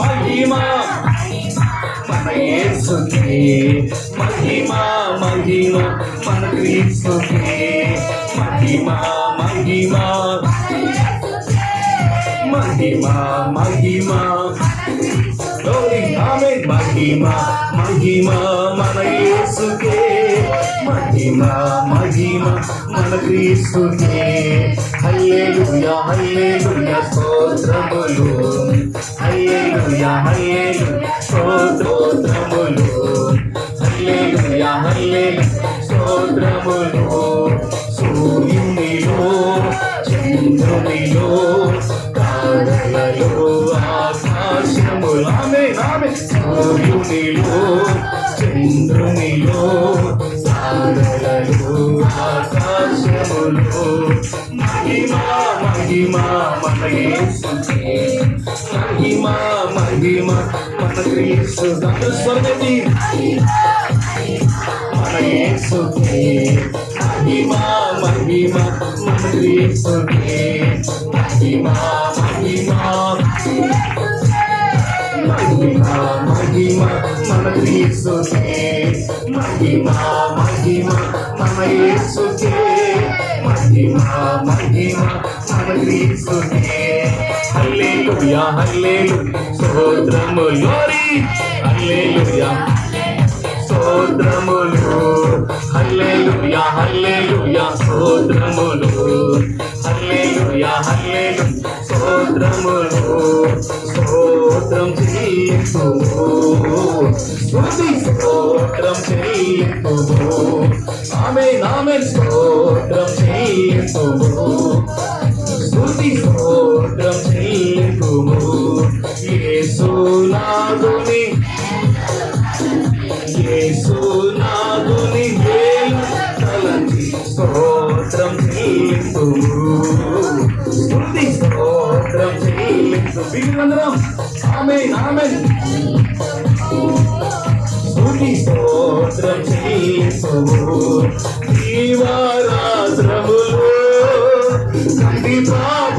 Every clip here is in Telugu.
మహిమ మన యేసుకే మహిమ మహిమ మన క్రీస్తుకే మహిమ మహిమ. మహిమ మహిమ. Glory, Amen. మహిమ మహిమ మన యేసుకే. మహిమ మహిమ మన క్రీస్తుకే. హల్లెలూయా హల్లెలూయా స్తోత్రములు. హల్లెలూయా హల్లెలూయా స్తోత్రములు. హల్లెలూయా హల్లెలూయా స్తోత్రములు. సూర్యునిలో చంద్రునిలో కాదలలో ఆకాశములు సూర్యునిలో చంద్రునిలో తారలలో ఆకాశములు. మహిమ మహిమ మన యేసుకే మహిమ మహిమ మన క్రీస్తు స్వర్గతి మన యేసుకే మహిమ మహిమ మన క్రీస్తుకే మహిమ మహిమ. మహిమ మహిమ మన క్రీస్తుకే మహిమ మహిమ మన యేసుకే. మహిమ మహిమ మన క్రీస్తుకే హల్లెలూయా హల్లెలూయా. స్తోత్రము హల్లెలూయా. స్తోత్రములు హల్లెలూయా హల్లెలూయా. స్తోత్రములు హల్లెలూయా హల్లెలూయా. స్తోత్రములు స్తోత్రం చెల్లింపుము స్తుతి స్తోత్రం చెల్లింపుము ఆమేన్ ఆమేన్ స్తోత్రం చెల్లింపుము స్తుతి స్తోత్రం చెల్లింపుము యేసు యేసునాథుని వేలు తలంచి స్తోత్రం చెల్లింతుము చెల్లింతు బిగులందరం ఆమేన్ ఆమేన్. స్తుతి స్తోత్రం చెల్లింతుము దీవారాత్రములు కంది పాప.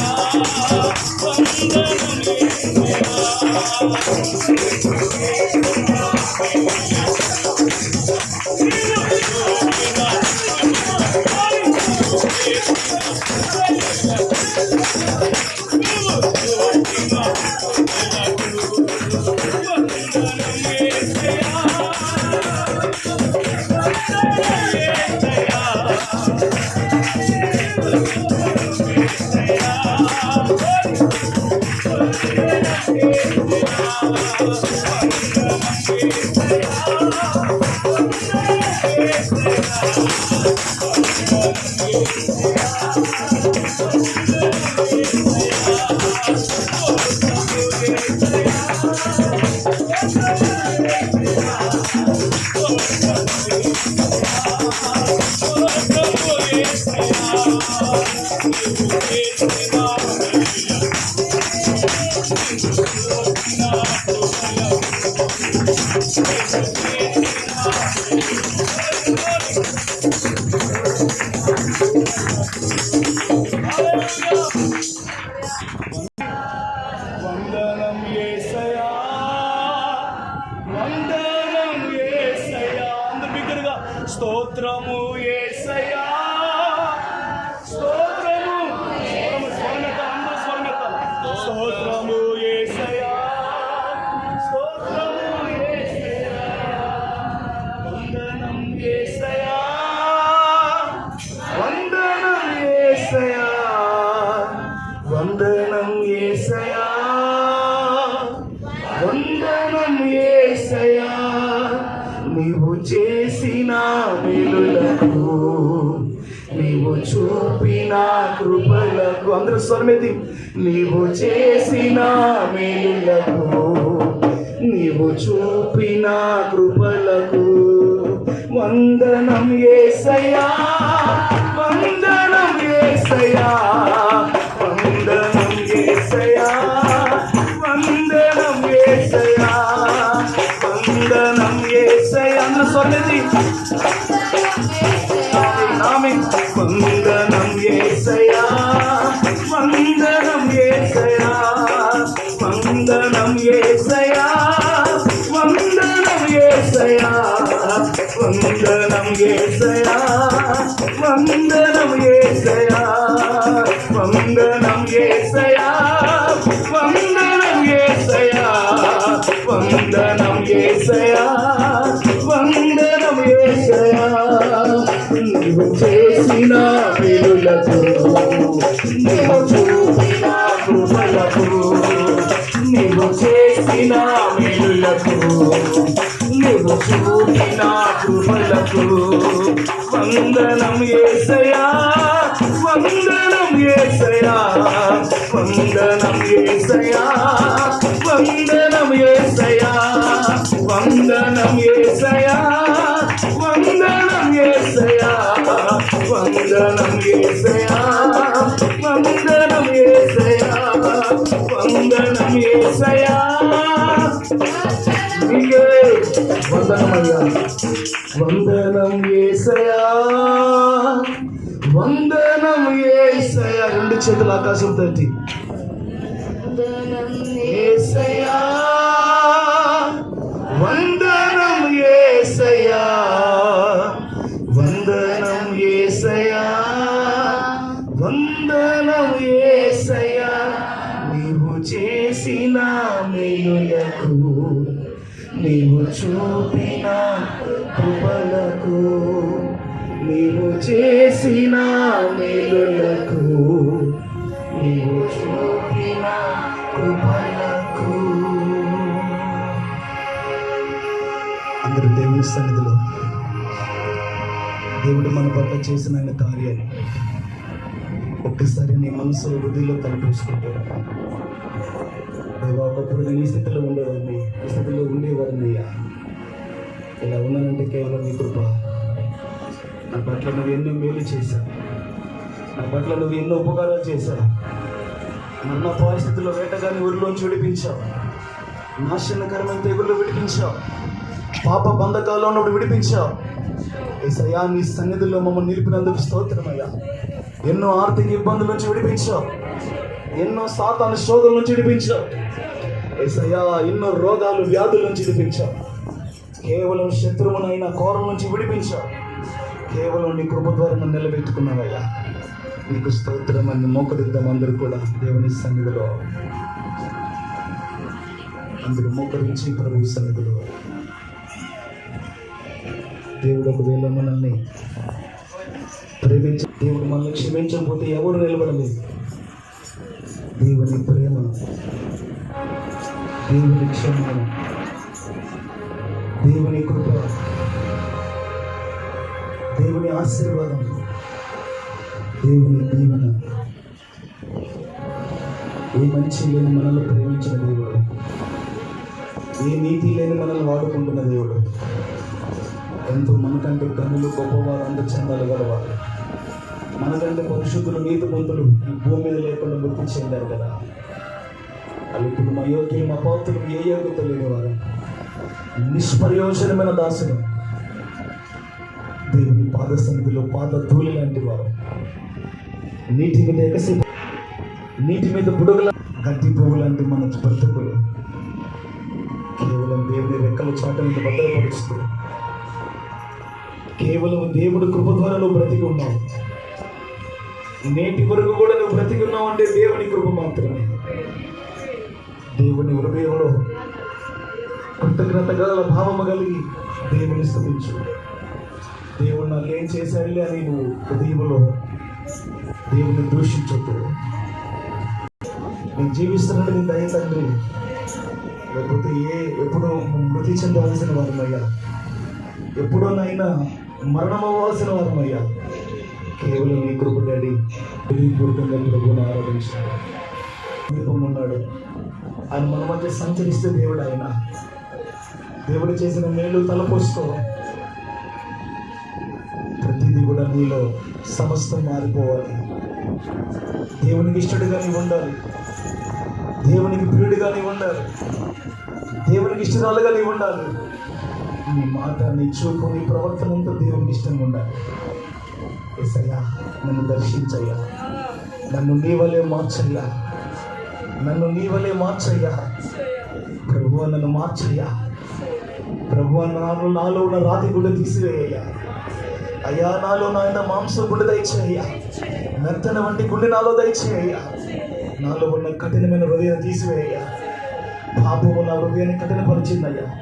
Yeah. చేసిన మేలులకు నీవు చూపిన కృపలకు. అందరూ స్వరమితి నీవు చేసిన మేలులకు నీవు చూపిన కృపలకు వందనం ఏసయా యేసయ్యా అందరూ స్వరమెది నామే వందనం యేసయ్యా వందనం యేసయ్యా వందనం యేసయ్యా వందనం యేసయ్యా వందనం యేసయ్యా వందనం యేసయ్యా వందనం యేసయ్యా వందనం యేసయ్యా వెలులకు నీవు చూపిన కృపలకు నీవు చేసిన మేలులకు నీవు చూపిన కృపలకు వందనం ఏసయా వందనం ఏసయా వందనం ఏసయా వందనం వందనం వందనం ఏసయా వందనం ఏసయా వందనం ఏసయా నీకే వందనమయ్యా వందనం ఏసయా వందనం ఏసయా రెండు చేతులు ఆకాశం తట్టి. వందనం ఏసయా వంద చూపిన కృపలకు నీవు చేసిన మేలులకు నీవు చూపిన కృపలకు. అందరూ దేవుని సన్నిధిలో దేవుడు మన పట్ల చేసిన ఆయన కార్యాలు ఒక్కసారి నీ మనసు హృదయంలో తలపేసుకుంటాడు దేవా ఒకప్పుడు నేను ఈ స్థితిలో ఉండేవాడిని ఈ స్థితిలో ఉండేవాడిని అయ్యా. ఇలా ఉన్నానంటే కేవలం నీ కృప. నా పట్ల నువ్వు ఎన్నో మేలు చేశావు నా పట్ల నువ్వు ఎన్నో ఉపకారాలు చేశావు నన్న పరిస్థితుల్లో వేటగాని ఊరిలోంచి విడిపించావు. నాశనకరమైన తెగుళ్ళు విడిపించావు. పాప బంధకాల్లో ఉన్నప్పుడు విడిపించావు. ఏసయ్యా నీ సన్నిధిలో మమ్మల్ని నిలిపినందుకు స్తోత్రమయ్యా. ఎన్నో ఆర్థిక ఇబ్బందుల నుంచి విడిపించావు. ఎన్నో సాతాను శోధుల నుంచి విడిపించావు. ఏసయ్యా ఎన్నో రోగాలు వ్యాధుల నుంచి విడిపించావు. కేవలం శత్రువునైన కోరం నుంచి విడిపించావు. కేవలం నీ కృప ద్వారా నన్ను నిలబెట్టుకున్నావయ్యా. నీకు స్తోత్రం అని మోకరిద్దాం అందరూ కూడా దేవుని సన్నిధిలో. అందరూ మోకరించి ప్రభు సన్నిధిలో. దేవుడు ఒకవేళ మనల్ని ప్రేమించి దేవుడు మనల్ని క్షమించకపోతే ఎవరు నిలబడలేదు. దేవుని ప్రేమ దేవుని క్షమ దేవుని కృప. దేవుని ఆశీర్వాదం. దేవుని దీవెన. ఏ మంచి లేని మనల్ని ప్రేమించిన దేవుడు? ఏ నీతి లేని మనల్ని వాడుకుంటున్న దేవుడు? ఎంతో మనకంటే గనులు గొప్పవారు అంత చెందాలి గలవారు. మనకంటే పరిశుద్ధులు నీతి మంతులు ఈ భూమి మీద లేకుండా మృతి చెందారు కదా. వాళ్ళు ఇప్పుడు మా యోగ్యులు మా పౌతులు ఏ యోగ్యత లేనివారు? నిష్ప్రయోజనమైన దాసులు దేవుని పాద సన్నిధిలో పాద ధూళి లాంటి వారు నీటి మీద ఎగసి నీటి మీద బుడగల గడ్డి పువ్వు లాంటి మన బ్రతుకులు కేవలం దేవుని రెక్కల చాటలను భద్రపరుస్తూ. కేవలం దేవుడు కృప ద్వారా నువ్వు బ్రతికి ఉన్నావు. నేటి వరకు కూడా నువ్వు బ్రతికి ఉన్నావు అంటే దేవుని కృప మాత్రమే. దేవుని హృదయంలో కృతజ్ఞత గల భావము కలిగి దేవుని స్థుతించు. దేవుడు నాకేం చేశాడులే అని నువ్వు హృదయంలో దేవుని దూషించొద్దు. నేను జీవిస్తున్నట్టు నీ దయ తండ్రి. లేకపోతే ఏ ఎప్పుడో మృతి చెందవలసిన వారమయ్యా. ఎప్పుడోనైనా మరణం అవ్వాల్సిన వారమయ్యా. కేవలం నీ కృప డాడీ హృదయపూర్వకంగా ప్రభుని ఆరాధించాడు ఉన్నాడు. ఆయన మన మధ్య సంచరిస్తే దేవుడు ఆయన. దేవుడు చేసిన మేలు తలపోస్తూ ప్రతిదీ కూడా నీలో సమస్తం మారిపోవాలి. దేవునికి ఇష్టడుగా ఉండాలి. దేవునికి ప్రియుడిగా ఉండాలి. దేవునికి ఇష్టరాలుగా నీవు ఉండాలి. నీ మాట నీ చూపు నీ ప్రవర్తనంతో దేవునికి ఇష్టంగా ఉండాలి. ఎసయ్యా నన్ను దర్శించయ్యా. నన్ను నీ వలే మార్చయ్యా. నన్ను నీ వలే మార్చయ్యా. ప్రభువా నన్ను మార్చయ్యా. ప్రభు నాను నాలో ఉన్న రాతి గుడ్డ తీసివేయ్యా అయ్యా నాలో నాయన మాంసం గుండె దయచేయ్యా. నర్తన వంటి గుండె నాలో దయచేయ్యా. నాలో ఉన్న కఠినమైన హృదయం తీసివేయ్యా పాపము నా హృదయాన్ని కఠినపరిచిందయ్యా.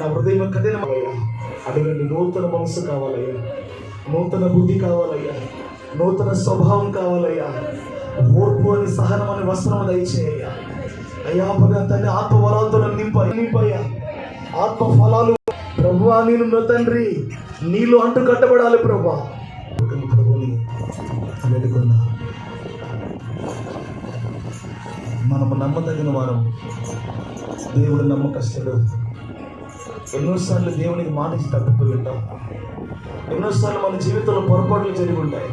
నా హృదయం కఠినమయ్యా. అటువంటి నూతన మనసు కావాలయ్యా. నూతన బుద్ధి కావాలయ్యా. నూతన స్వభావం కావాలయ్యా. ఓర్పు అని సహనం అని వస్త్రం దయచేయ్యా. అయ్యా భగవంతాన్ని ఆత్మ వరాలతో నన్ను నింప నింపయ్యా ఆత్మ ఫలాలు ప్రభు నేను నా తండ్రి. నీళ్ళు అంటు కట్టబడాలి ప్రభా ప్రభుని వేడుకున్నా. మనము నమ్మదగిన వారం. దేవుడు నమ్మకస్తుడు. ఎన్నోసార్లు దేవునికి మానేసి తప్పిపోయి ఉంటాం. ఎన్నోసార్లు మన జీవితంలో పొరపాట్లు జరిగి ఉంటాయి.